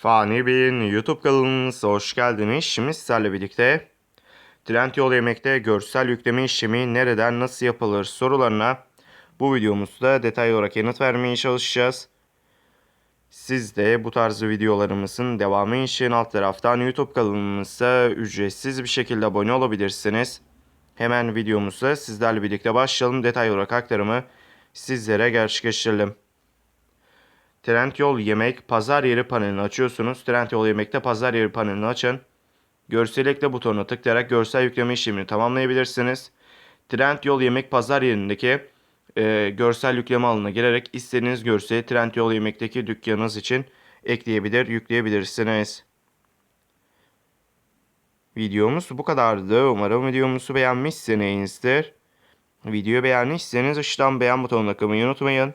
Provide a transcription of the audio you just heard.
Fani Bey'in YouTube kanalımıza hoş geldiniz. Şimdi sizlerle birlikte Trendyol Yemek'te görsel yükleme işlemi nereden nasıl yapılır sorularına bu videomuzda detaylı olarak yanıt vermeye çalışacağız. Siz de bu tarz videolarımızın devamı için alt taraftan YouTube kanalımıza ücretsiz bir şekilde abone olabilirsiniz. Hemen videomuza sizlerle birlikte başlayalım. Detaylı olarak aktarımı sizlere gerçekleştirelim. Trendyol Yemek pazar yeri panelini açıyorsunuz. Trendyol Yemek'te pazar yeri panelini açın. Görsel ekle butonuna tıklayarak görsel yükleme işlemini tamamlayabilirsiniz. Trendyol Yemek pazar yerindeki e, görsel yükleme alanına girerek istediğiniz görseli Trendyol Yemek'teki dükkanınız için ekleyebilir, yükleyebilirsiniz. Videomuz bu kadardı. Umarım videomuzu beğenmişsinizdir. Videoyu beğendiyseniz aşağıdan beğen butonuna tıklamayı unutmayın.